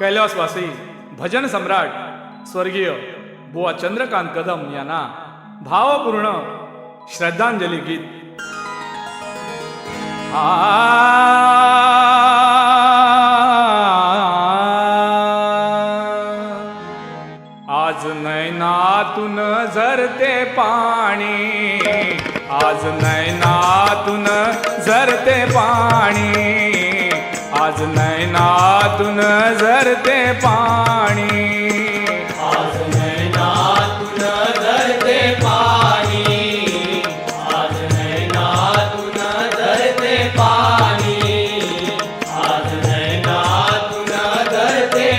कैलासवासी भजन सम्राट स्वर्गीय बुवा चंद्रकांत कदम यांना भावपूर्ण श्रद्धांजली गीत आज नैनातून झरते पाणी आज नैनातून झरते पाणी नैनातून झरते पाणी पाणी पाणी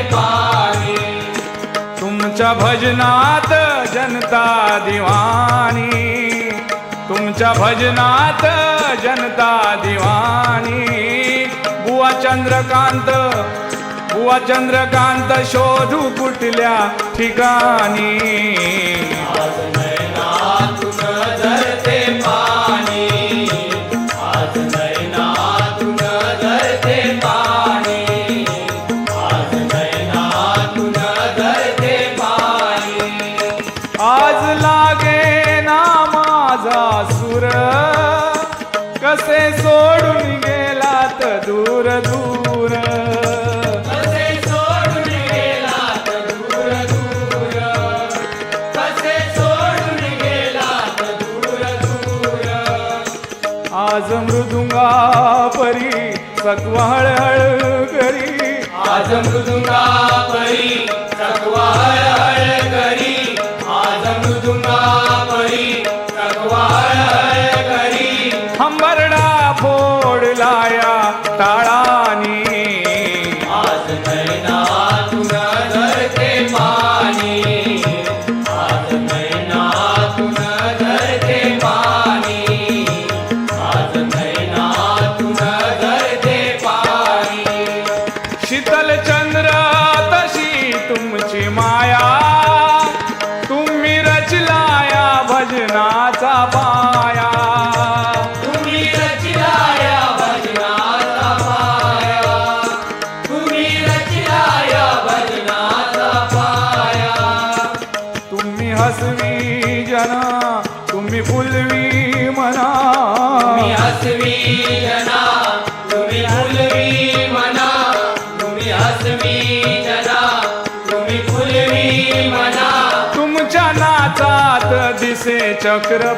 पाणी. तुमच्या भजनात जनता दिवाणी. तुमच्या भजनात जनता दिवाणी. बुवा चंद्रकांत बुवा चंद्रकांत शोधू कुठल्या ठिकाणी? आज लागे ना माझा सुर. कसे सोडून गेलात दूर दूर? आज मृदुंगा परी सकवा हळहळ करी. आज मृदुंगा परी चकवा हळ करी. आज मृदुंगा परी चकवा हळ करी. हंबरडा फोडला या टाळानी फुलवी मना। तुम्ही हसवी जना तुम्ही फुलवी मना तुम्ही हसवी जना तुम्ही फुलवी मना। तुमच्या नाचात दिसे चक्र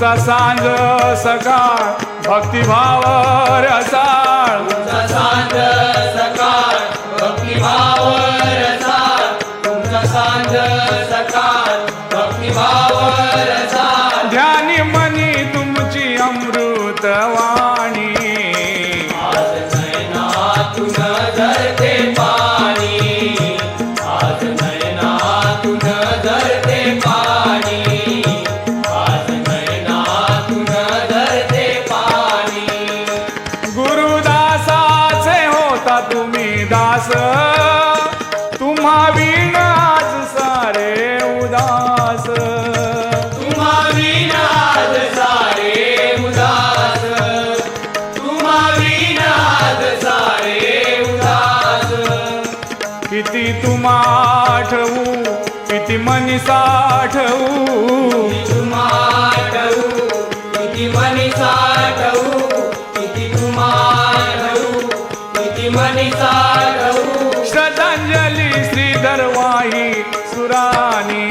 तुमचा सांज सकाळ भक्तिभाव रसा तुम्ही दास. तुम्हा विण आज सारे उदास. तुम्हा विनाद सारे उदास. तुम्हा विनाद सारे उदास. किती तुम्हा आठवू किती मनी साठवू. गर्वाही सुरानी।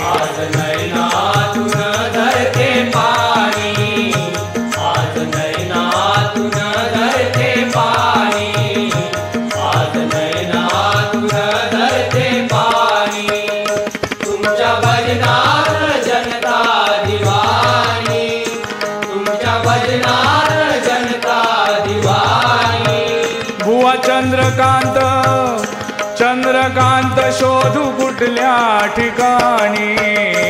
आज नैना तुन धरते पाणी। आज नैना तुन धरते पाणी। आज नैना तुन धरते पाणी। तुमच्या भजनार जनता दिवाणी। तुमच्या भजनार जनता दिवाणी। भुवा चंद्रकांत चंद्रकांत शोधू कुठल्या ठिकाणी?